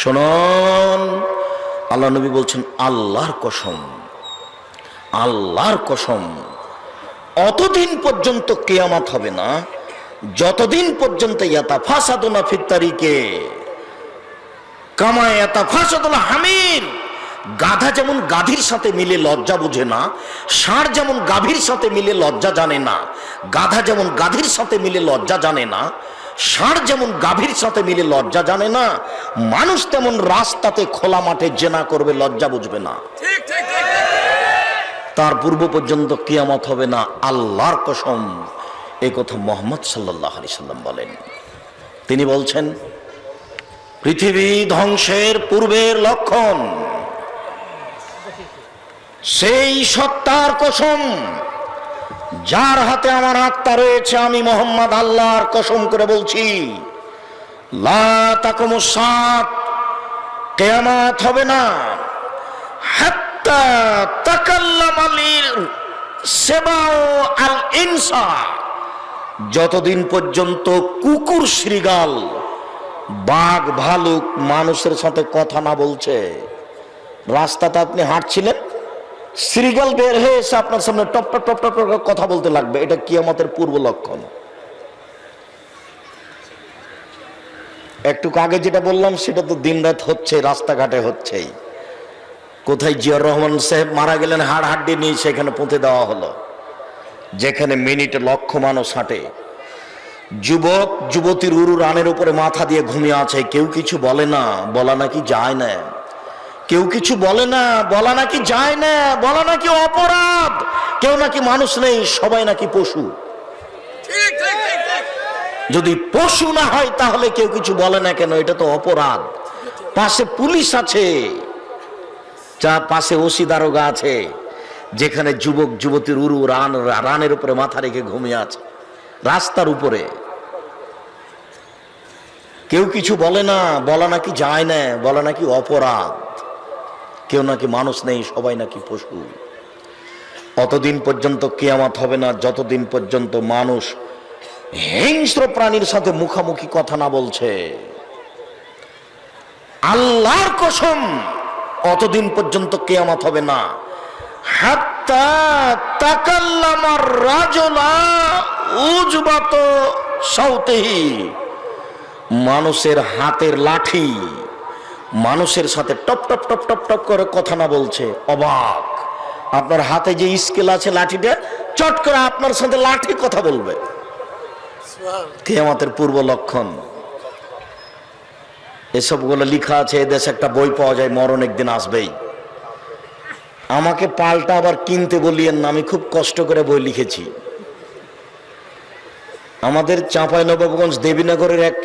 শোনন, আল্লাহ নবী বলছেন, আল্লাহর কসম আল্লাহর কসম, অতদিন পর্যন্ত কেয়ামাত হবে না, যতদিন পর্যন্ত ইয়াতা ফাসাদুনা ফিত্তারিকে কামায় ইয়াতা ফাসাদুল হামির, গাধা যেমন গাভীর সাথে মিলে লজ্জা বুঝে না, ষাঁড় যেমন গাভীর সাথে মিলে লজ্জা জানে না, গাধা যেমন গাধীর সাথে মিলে লজ্জা জানে না ষাঁড় যেমন গাভীর সাথে মিলে লজ্জা জানে না মানুষ তেমন রাস্তাতে খোলা মাঠে জেনা করবে লজ্জা বুঝবে না। তার পূর্ব পর্যন্ত কিয়ামত হবে না আল্লাহর কসম। এই কথা মোহাম্মদ সাল্লাহ আলি সাল্লাম বলেন। তিনি বলছেন পৃথিবী ধ্বংসের পূর্বের লক্ষণ। সেই সত্তার কসম যার হাতে আমার আত্মা রয়েছে, আমি মোহাম্মদ আল্লাহর কসম করে বলছি, লা তাকুমুসাত কেয়ামত হবে না। আল ইনসা। যতদিন পর্যন্ত কুকুর শ্রীগাল, বাঘ ভালুক মানুষের সাথে কথা না বলছে রাস্তাতে আপনি হাঁটছিলেন? শ্রীগাল বের হয়ে এসে আপনার সামনে টপ টপ টপ টপ কথা বলতে লাগবে। এটা কিয়ামতের পূর্ব লক্ষণ। একটু আগে যেটা বললাম, সেটা তো দিনরাত হচ্ছে, রাস্তাঘাটে হচ্ছেই। কোথায় জিয়াউর রহমান সাহেব মারা গেলেন হাড় হাড্ডি নিয়ে সেখানে পুঁতে দেওয়া হলো। যেখানে মিনিটে লক্ষ মানুষ হাঁটে। যুবক, যুবতীর উরু রানের উপরে মাথা দিয়ে ঘুমিয়ে আছে, কেউ কিছু বলে না, বলা নাকি যায় না। কেউ কিছু বলে না বলা নাকি যায় না বলা নাকি অপরাধ। কেউ নাকি মানুষ নেই সবাই নাকি পশু। যদি পশু না হয় তাহলে কেউ কিছু বলে না কেন? এটা তো অপরাধ। পাশে পুলিশ আছে। যার পাশে ওসি দারোগা আছে। যেখানে যুবক যুবতীর উরু রান রানের উপরে মাথা রেখে ঘুমিয়ে আছে। রাস্তার উপরে। কেউ কিছু বলে না বলা নাকি যায় না বলা নাকি অপরাধ। কেউ নাকি মানুষ নেই, সবাই নাকি পশু। অতদিন পর্যন্ত কেয়ামত হবে না, যতদিন পর্যন্ত মানুষ হিংস্র প্রাণীর সাথে মুখামুখি কথা না বলছে। আল্লাহর কসম, অতদিন পর্যন্ত কেয়ামত হবে না। হাত্তা তাকাল্লামার উজবাত মানুষের হাতের লাঠি মানুষের সাথে টপ টপ টপ টপ টপ করে কথা না বলছে। অবাক। আপনার হাতে যে স্কেল আছে লাঠিটা, চট করে আপনার সাথে লাঠি কথা বলবে। কেয়ামতের পূর্ব লক্ষণ। এসবগুলো লেখা আছে এদেশে একটা বই পাওয়া যায়, মরণ একদিন আসবেই। আমাকে পাল্টা আবার কিনতে বলিয়েন না, আমি খুব কষ্ট করে বই লিখেছি। আমাদের চাঁপাই নবাবগঞ্জ দেবীনগরের এক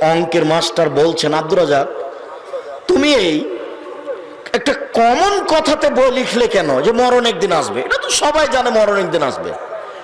অঙ্কের মাস্টার বলছেন, আব্দুর রাজাক তুমি এই একটা কমন কথাতে বই লিখলে কেন যে মরণ একদিন আসবে? এটা তো সবাই জানে মরণ একদিন আসবে।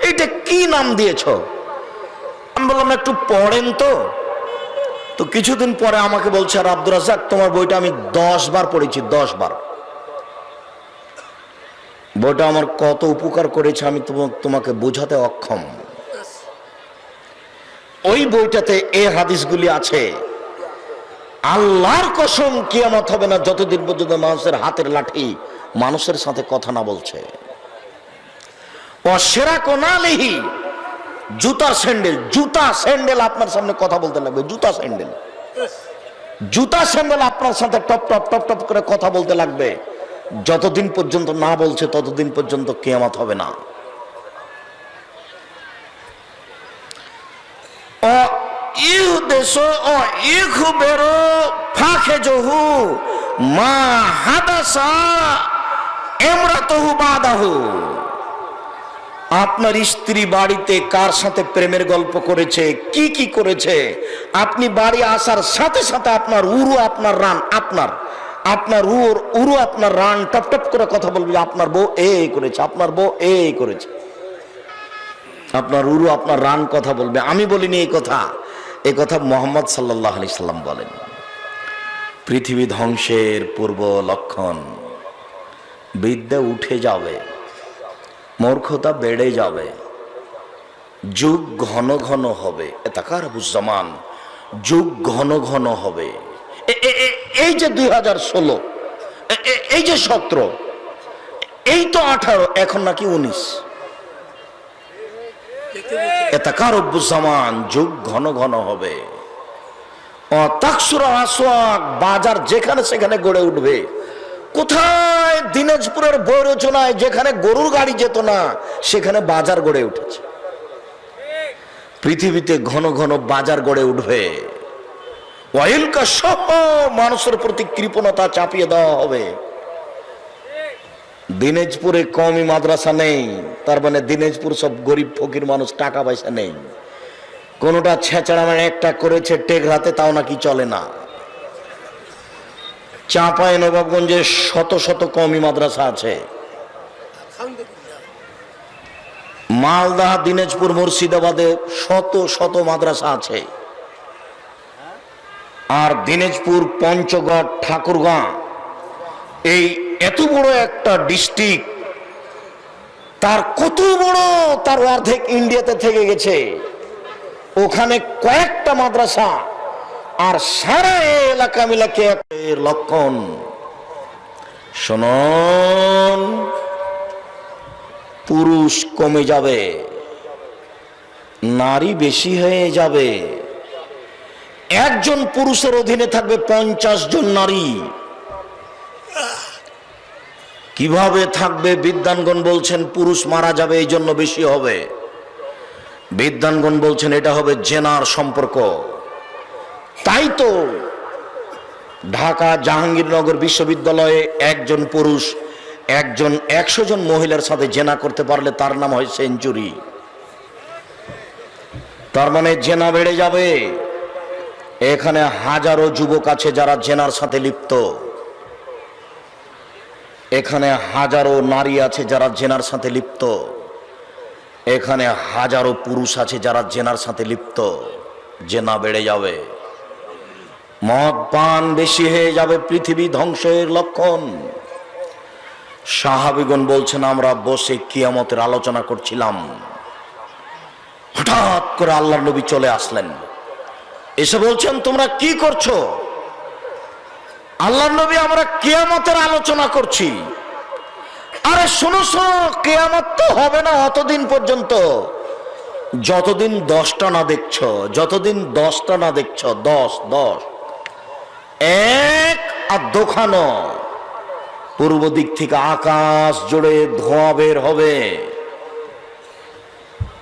এটা কি নাম দিয়েছ? আমি বললাম, একটু পড়েন তো। তো কিছুদিন পরে আমাকে বলছে, আর আব্দুর রাজাক তোমার বইটা আমি দশ বার পড়েছি, দশ বার। বইটা আমার কত উপকার করেছে, আমি তোমা- তোমাকে বোঝাতে অক্ষম। ওই বইটাতে এ হাদিসগুলি আছে। আল্লাহর কসম কিয়ামত হবে না যতদিন পর্যন্ত মানুষের হাতের লাঠি মানুষের সাথে কথা না বলছে। অসেরা জুতার স্যান্ডেল, জুতা স্যান্ডেল আপনার সামনে কথা বলতে লাগবে, জুতা স্যান্ডেল। জুতা স্যান্ডেল আপনার সাথে টপ টপ টপ টপ করে কথা বলতে লাগবে। যতদিন পর্যন্ত না বলছে, ততদিন পর্যন্ত কেয়ামত হবে না ও দেশ ও ইখু ফাঁকে জহু, মা হাদাসা, এমরাতহু বাদাহু। আপনার স্ত্রী বাড়িতে কার সাথে প্রেমের গল্প করেছে, কি কি করেছে? আপনি বাড়ি আসার সাথে সাথে আপনার উরু, আপনার রান, আপনার আপনার উর, উরু, আপনার রান, টপ টপ করে কথা বলবে, আপনার বউ এই করেছে, আপনার বউ এই করেছে। আপনার উরু, আপনার রান কথা বলবে। আমি বলিনি এই কথা। এই কথা মোহাম্মদ সাল্লাহ আলি সাল্লাম বলেন। পৃথিবী ধ্বংসের পূর্ব লক্ষণ, বিদ্যা উঠে যাবে, মূর্খতা বেড়ে যাবে, যুগ ঘন ঘন হবে। এতাকার বুঝমান যুগ ঘন ঘন হবে। এ- এ- এ- এই যে দুই হাজার ষোলো এই যে সতেরো, এই তো আঠারো, এখন নাকি উনিশ। এতাকার অভ্যুজামান যুগ ঘন ঘন হবে। অতাকসুরা আসোয়াক বাজার যেখানে সেখানে গড়ে উঠবে। কোথায় দিনাজপুরের বৈরচনায় যেখানে গরুর গাড়ি যেত না, সেখানে বাজার গড়ে উঠেছে। পৃথিবীতে ঘন ঘন বাজার গড়ে উঠবে। ওয়াইলকা সহ মানুষের প্রতি কৃপণতা চাপিয়ে দেওয়া হবে। দিনাজপুরে কমই মাদ্রাসা নেই, তার মানে দিনাজপুর সব গরিব ফকির মানুষ টাকা পয়সা নেই। কোনোটা ছেঁচড়া মানে একটা করেছে টেকরাতে তাও নাকি চলে না। চাঁপায় নবাবগঞ্জে শত শত কমই মাদ্রাসা আছে। মালদা, দিনাজপুর, মুর্শিদাবাদে শত শত মাদ্রাসা আছে। আর দিনাজপুর, পঞ্চগড়, ঠাকুরগাঁ, এই এত বড় একটা ডিস্ট্রিক্ট, তার কত বড়, তার অর্ধেক ইন্ডিয়াতে থেকে গেছে। ওখানে কয়েকটা মাদ্রাসা, আর সারা এলাকা মিলাকে লক্ষণ। শোনন, পুরুষ কমে যাবে, নারী বেশি হয়ে যাবে। একজন পুরুষের অধীনে থাকবে পঞ্চাশ জন নারী। কীভাবে থাকবে? বিদ্যানগণ বলছেন, পুরুষ মারা যাবে, এই জন্য বেশি হবে। বিদ্যানগণ বলছেন, এটা হবে জেনার সম্পর্ক। তাই তো ঢাকা জাহাঙ্গীরনগর বিশ্ববিদ্যালয়ে একজন পুরুষ, একজন, একশো জন মহিলার সাথে জেনা করতে পারলে তার নাম হয় সেঞ্চুরি। তার মানে জেনা বেড়ে যাবে। এখানে হাজারো যুবক আছে যারা জেনার সাথে লিপ্ত। এখানে হাজারো নারী আছে যারা জেনার সাথে লিপ্ত। এখানে হাজারো পুরুষ আছে যারা জেনার সাথে লিপ্ত। জেনা বেড়ে যাবে। মদ পান বেশি হয়ে যাবে পৃথিবী ধ্বংসের লক্ষণ। সাহাবিগণ বলছেন, আমরা বসে কিয়ামতের আলোচনা করছিলাম। হঠাৎ করে আল্লাহর নবী চলে আসলেন। এসে বলছেন, তোমরা কি করছ? আল্লাহর নবী আমরা কেয়ামতের আলোচনা করছি। আরে শোনো শোনো, কেয়ামত তো হবে না অতদিন পর্যন্ত। যতদিন দশটা না দেখছ, যতদিন দশটা না দেখছ, দশ দশ। এক আর দোকানো পূর্ব দিক থেকে আকাশ জুড়ে ধোঁয়া বের হবে।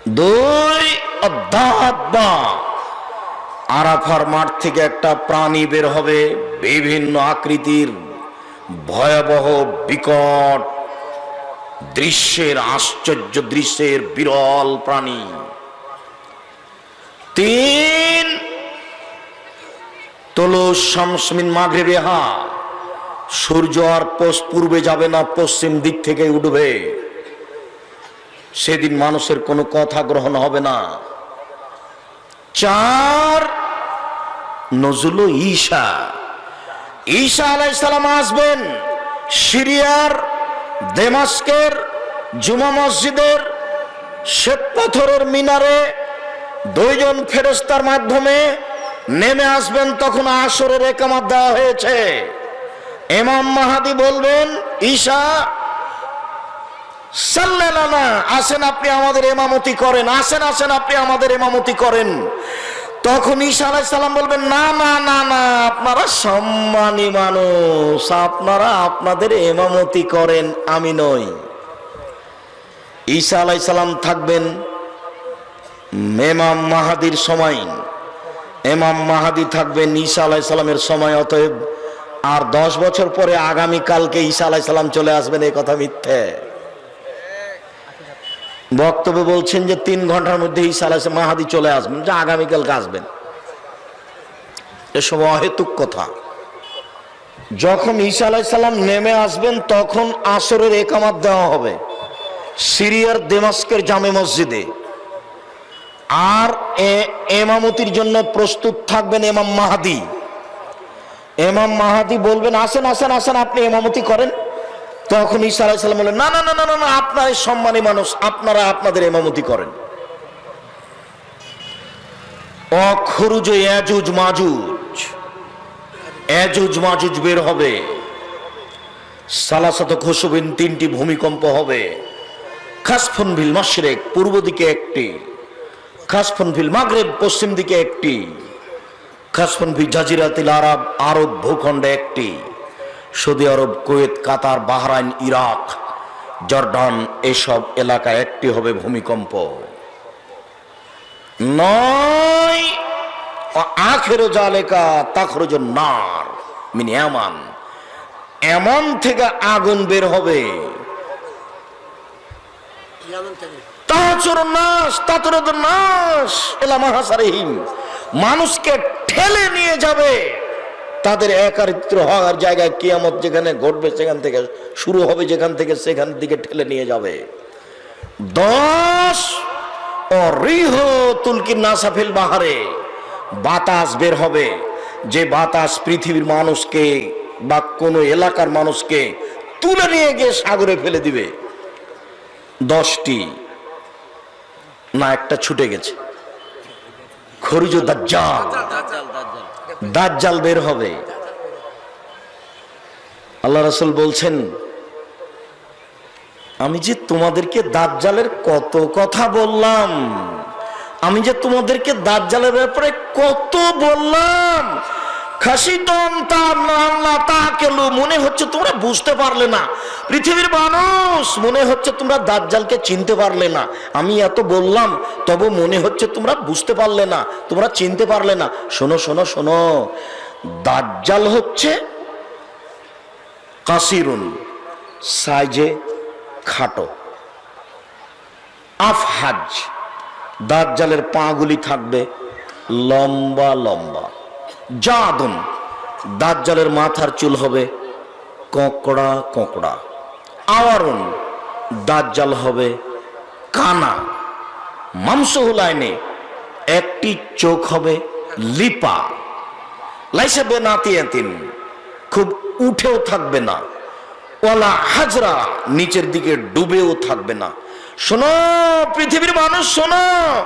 দুই, অধ্যাত্মা। আরাফার মাঠ থেকে একটা প্রাণী বের হবে বিভিন্ন আকৃতির ভয়াবহ বিকট দৃশ্যের, আশ্চর্য দৃশ্যের বিরল প্রাণী। তিন তোলো শামসমিন মাঘে বেহা সূর্য আর পূর্বে যাবে না, পশ্চিম দিক থেকে উঠবে। সেদিন মানুষের কোনো কথা গ্রহণ হবে না। চার নজরুল ঈশা। ঈশা আলাইসালাম আসবেন সিরিয়ার, দেমাস্কের, জুমা মসজিদের শ্বেত পাথরের মিনারে। দুইজন ফেরেস্তার মাধ্যমে নেমে আসবেন, তখন আসরের একামাত দেওয়া হয়েছে। এমাম মাহাদি বলবেন, ঈশা সাল্লানা আসেন আপনি আমাদের এমামতি করেন, আসেন আসেন আপনি আমাদের এমামতি করেন। তখন ঈশা আলাই সাল্লাম বলবেন, না না না না, আপনারা সম্মানী মানুষ, আপনারা আপনাদের এমামতি করেন, আমি নই। ঈসা আলাই সাল্লাম থাকবেন এমাম মাহাদির সময়। এমাম মাহাদি থাকবেন ঈসা আলাই সাল্লামের সময়, অতএব আর দশ বছর পরে আগামী কালকে ঈসা আলাই সাল্লাম চলে আসবেন এই কথা মিথ্যে। বক্তব্যে বলছেন যে তিন ঘণ্টার মধ্যে ঈসা আলাহ মাহাদি চলে আসবেন, যে আগামীকালকে আসবেন। এসব অহেতুক কথা। যখন ঈসা আলাহ সাল্লাম নেমে আসবেন, তখন আসরের একামাত দেওয়া হবে। সিরিয়ার দেমাস্কের জামে মসজিদে। আর এমামতির জন্য প্রস্তুত থাকবেন এমাম মাহাদি। এমাম মাহাদি বলবেন, আসেন আসেন আসেন, আপনি এমামতি করেন। তখন ঈসা আলাইসাল্লাম বললেন, না না না না না আপনার সম্মানী মানুষ, আপনারা আপনাদের এমামতি করেন। অখরুজ ইয়াজুজ মাজুজ এজুজ মাজুজ বের হবে, সালাসাত খসবিন তিনটি ভূমিকম্প হবে খাসফনভিল মাশরেক পূর্ব দিকে একটি খাসফনভিল মাগরেব পশ্চিম দিকে একটি খাসফনভিল জাজিরাতিল আরব আরব ভূখণ্ডে একটি। Saudi Arab, Kuwait, Qatar, Bahrain, Iraq, Jordan, এসব এলাকা একটি হবে ভূমিকম্প। নয় আখেরো জালেকা তাখরজ নার, মিনি এমান। এমন থেকে আগুন বের হবে। মানুষকে ঠেলে নিয়ে যাবে। তাদের একারিত্র হওয়ার জায়গায় কিয়ামত যেখানে ঘটবে, সেখান থেকে শুরু হবে, যেখান থেকে সেখান দিকে ঠেলে নিয়ে যাবে। দশ রিহ তুলকি নাসাফিল বাহারে, বাতাস বের হবে। যে বাতাস পৃথিবীর মানুষকে বা কোনো এলাকার মানুষকে তুলে নিয়ে গিয়ে সাগরে ফেলে দিবে। দশটি, না একটা ছুটে গেছে। খরিজ দাজ্জাল। দাজ্জাল বের হবে। আল্লাহ রাসূল বলছেন, আমি যে তোমাদেরকে দাজ্জালের কত কথা বললাম, আমি যে তোমাদেরকে দাজ্জালের ব্যাপারে কত বললাম খাসিতন তার কেলু, মনে হচ্ছে তোমরা বুঝতে পারলে না। পৃথিবীর মানুষ, মনে হচ্ছে তোমরা দাজ্জালকে চিনতে পারলে না। আমি এত বললাম, তবে মনে হচ্ছে তোমরা বুঝতে পারলে না, তোমরা চিনতে পারলে না। শোনো শোনো শোনো। দাজ্জাল হচ্ছে কাসিরুন সাইজে খাটো। আফহাজ। দাজ্জালের পাগুলি থাকবে লম্বা লম্বা। জাদুন। দাজ্জালের মাথার চুল হবে কোঁকড়া কোঁকড়া। আওয়ারুন, দাজ্জাল হবে কানা। মাংসহুল আইনে একটি চোখ হবে লিপা। লাইসা বেনাতিয়াতিন খুব উঠেও থাকবে না। ওয়ালা হাজরা, নিচের দিকে ডুবেও থাকবে না। শোনো পৃথিবীর মানুষ, শোনো!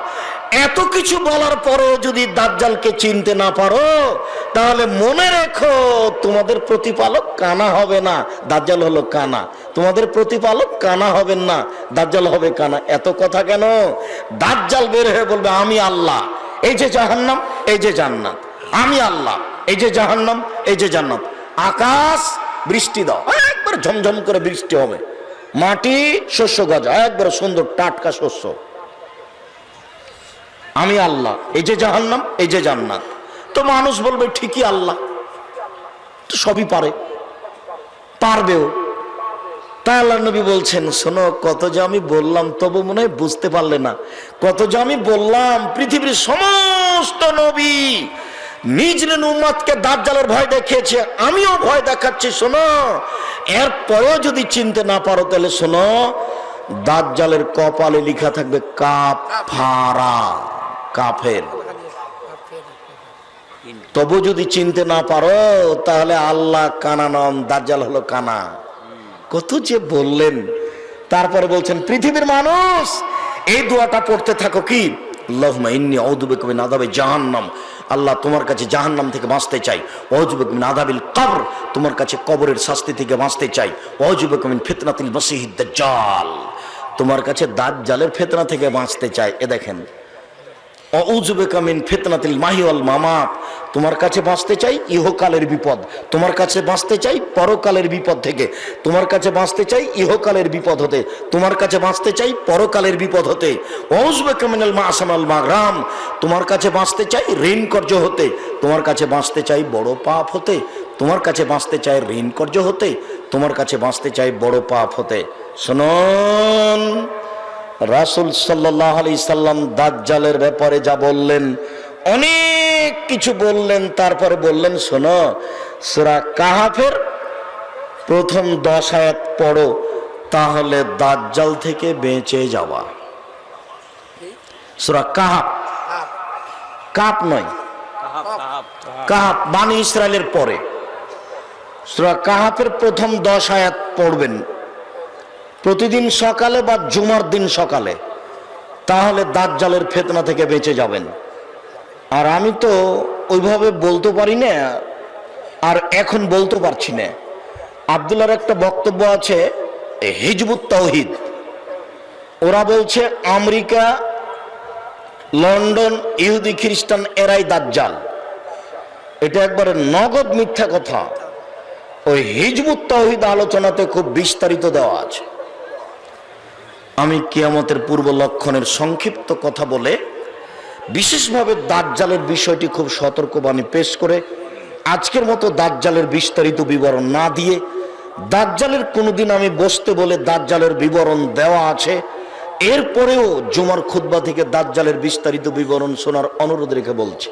এত কিছু বলার পরও যদি দাজ্জালকে চিনতে না পারো, তাহলে মনে রেখো তোমাদের প্রতিপালক কানা হবে না। দাজ্জাল হলো কানা। তোমাদের প্রতিপালক কানা হবেন না। দাজ্জাল হবে কানা। এত কথা কেন? দাজ্জাল বের হয়ে বলবে, আমি আল্লাহ। এই যে জাহান্নাম, এই যে জান্নাত। আমি আল্লাহ। এই যে জাহান্নাম, এই যে জান্নাত। আকাশ, বৃষ্টি দাও। একবার ঝমঝম করে বৃষ্টি হবে। মাটি, শস্য গজা। একবার সুন্দর টাটকা শস্য। আমি আল্লাহ, এই যে জাহান্নাম, এই যে জান্নাত। তো মানুষ বলবে, ঠিকই আল্লাহ। তো সবই পারে। পারবেও। তাই আল্লাহ নবী বলছেন, শোনো, কত যে আমি বললাম, তবু মনে হয় বুঝতে পারলে না। কত যে আমি বললাম, পৃথিবীর সমস্ত নবী নিজ উম্মাদকে দাজ্জালের ভয় দেখিয়েছে, আমিও ভয় দেখাচ্ছি, শোনো। এরপরেও যদি চিনতে না পারো, তাহলে শোনো, দাজ্জালের কপালে লেখা থাকবে কাপ ফারা কাফের। তবু যদি চিনতে না পারো, তাহলে আল্লাহ কানা দাজ্জাল হলো কানা। কত যে বললেন। তারপরে বলছেন, পৃথিবীর মানুষ, এই দোয়াটা পড়তে থাকো কি? আল্লাহুম্মা ইন্নী বিকা মিন আযাবি জাহান্নাম। আল্লাহ তোমার কাছে জাহান্নাম থেকে বাঁচতে চাই। আউযু বিকা মিন আযাবিল কবর, তোমার কাছে কবরের শাস্তি থেকে বাঁচতে চাই। আউযু বিকা মিন ফিতনাতিল মাসিহিদ দাজ্জাল, তোমার কাছে দাজ্জালের ফেতনা থেকে বাঁচতে চাই। এ দেখেন অউজুবেকামিন ফিতনাতিল মাহিওয়াল মামাত। তোমার কাছে বাঁচতে চাই ইহকালের বিপদ। তোমার কাছে বাঁচতে চাই পরকালের বিপদ থেকে। তোমার কাছে বাঁচতে চাই ইহকালের বিপদ হতে। তোমার কাছে বাঁচতে চাই পরকালের বিপদ হতে। অউজবেকামিনাল মা আসামাল মাগরাম। তোমার কাছে বাঁচতে চাই ঋণ কর্য হতে। তোমার কাছে বাঁচতে চাই বড় পাপ হতে। তোমার কাছে বাঁচতে চাই ঋণ কর্য হতে। তোমার কাছে বাঁচতে চাই বড় পাপ হতে। শুনুন। রাসুল সাল্লাহ আলি সাল্লাম দাজ্জালের ব্যাপারে যা বললেন, অনেক কিছু বললেন, তারপরে বললেন, শোনো, সুরা কাহাফের প্রথম দশ আয়াত পড়ো, তাহলে দাজ্জাল থেকে বেঁচে যাওয়া। সুরা কাহাব কাপ নয়। কাহাব বানি ইসরায়েলের পরে। সুরা কাহাফের প্রথম দশ আয়াত পড়বেন। প্রতিদিন সকালে বা জুমার দিন সকালে, তাহলে দাজ্জালের ফেতনা থেকে বেঁচে যাবেন। আর আমি তো ওইভাবে বলতে পারি না, আর এখন বলতে পারছি না। আবদুল্লার একটা বক্তব্য আছে হিজবুত তৌহিদ ওরা বলছে, আমেরিকা, লন্ডন, ইহুদি, খ্রিস্টান, এরাই দাজ্জাল। এটা একবারে নগদ মিথ্যা কথা। ওই হিজবুত তৌহিদ আলোচনাতে খুব বিস্তারিত দেওয়া আছে। আমি কিয়ামতের পূর্ব লক্ষণের সংক্ষিপ্ত কথা বলে বিশেষভাবে দাজ্জালের বিষয়টি খুব সতর্কবাণী পেশ করে আজকের মতো দাজ্জালের বিস্তারিত বিবরণ না দিয়ে দাজ্জালের কোনোদিন আমি বসতে বলে দাজ্জালের বিবরণ দেওয়া আছে, এরপরেও জুমার খুদ্া থেকে দাজ্জালের বিস্তারিত বিবরণ শোনার অনুরোধ রেখে বলছি।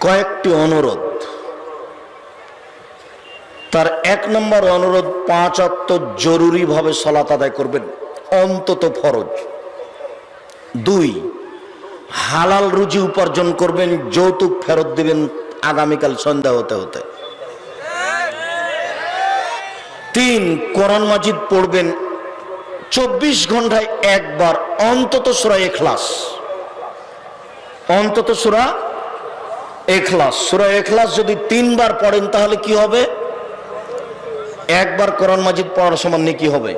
কয়েকটি অনুরোধ। তার এক নম্বর অনুরোধ পাঁচ অক্ত জরুরিভাবে সলাত আদায় করবেন, অন্তত ফরজ। দুই, হালাল রুজি উপার্জন করবেন, যৌতুক ফেরত দিবেন আগামীকাল সন্ধ্যা হতে হতে। তিন, কোরআন মাজিদ পড়বেন চব্বিশ ঘন্টায় একবার, অন্তত সুরা এখলাস অন্তত সুরা এখলাস সুরা এখলাস যদি তিনবার পড়েন তাহলে কি হবে? একবার কোরআন মাজিদ পড়ার সমান কি হবে?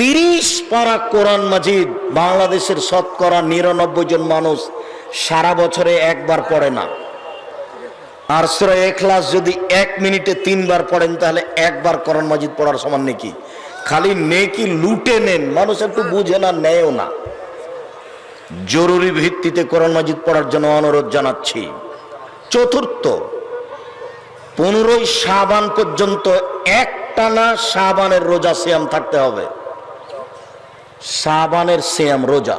তিরিশ পারা কোরআন মাজিদ বাংলাদেশের শতকরা নিরানব্বই জন মানুষ সারা বছরে একবার পড়ে না। আর সুরা এখলাস যদি এক মিনিটে তিনবার পড়েন, তাহলে একবার কোরআন মাজিদ পড়ার সমান নাকি খালি নেকি লুটে নেন, মানুষ একটু বুঝে না, নেয়ও না। জরুরি ভিত্তিতে কোরআন মাজিদ পড়ার জন্য অনুরোধ জানাচ্ছি। চতুর্থ, পনেরোই সাবান পর্যন্ত একটানা সাবানের রোজা সিয়াম থাকতে হবে। সাবানের সিয়াম রোজা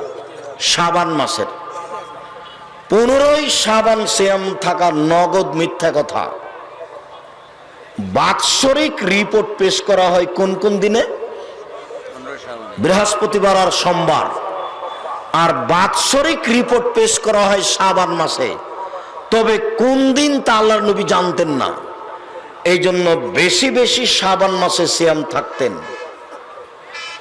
সাবান মাসের। পনেরোই সাবান সিয়াম থাকা নগদ মিথ্যা কথা। বাৎসরিক রিপোর্ট পেশ করা হয় কোন কোন দিনে? বৃহস্পতিবার আর সোমবার। আর বাৎসরিক রিপোর্ট পেশ করা হয় সাবান মাসে। তবে কোন দিন তা আল্লাহর নবী জানতেন না। এই জন্য বেশি বেশি সাবান মাসে সিয়াম থাকতেন।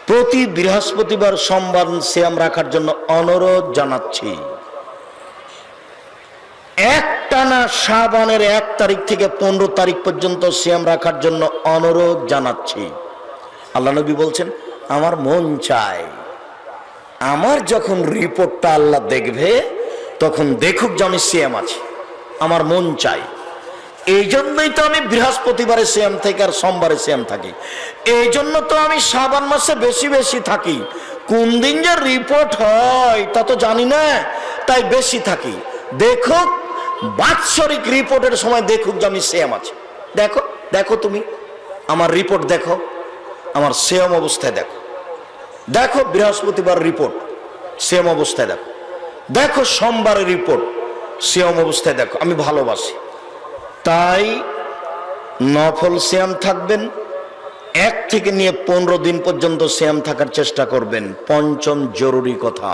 প্রতি বৃহস্পতিবার সোমবার সিয়াম রাখার জন্য অনুরোধ জানাচ্ছি। একটানা সাবানের এক তারিখ থেকে পনেরো তারিখ পর্যন্ত সিয়াম রাখার জন্য অনুরোধ জানাচ্ছি। আল্লাহ নবী বলছেন, আমার মন চায়। আমার যখন রিপোর্টটা আল্লাহ দেখবে, তখন দেখুক যে আমি সিএম আছি। আমার মন চাই এই জন্যই তো আমি বৃহস্পতিবারে সিএম থেকে আর সোমবারে সিএম থাকি। এই জন্য তো আমি সাবান মাসে বেশি বেশি থাকি। কোন দিন যে রিপোর্ট হয়, তা তো জানি না, তাই বেশি থাকি। দেখুক, বাৎসরিক রিপোর্টের সময় দেখুক যে আমি সিএম আছি। দেখো দেখো তুমি, আমার রিপোর্ট দেখো, আমার সেম অবস্থায় দেখো। দেখো বৃহস্পতিবার রিপোর্ট সেম অবস্থায় দেখো। দেখো সোমবারের রিপোর্ট সেম অবস্থায় দেখো। আমি ভালোবাসি। তাই নফল শ্যাম থাকবেন। এক থেকে নিয়ে পনেরো দিন পর্যন্ত শ্যাম থাকার চেষ্টা করবেন। পঞ্চম জরুরি কথা।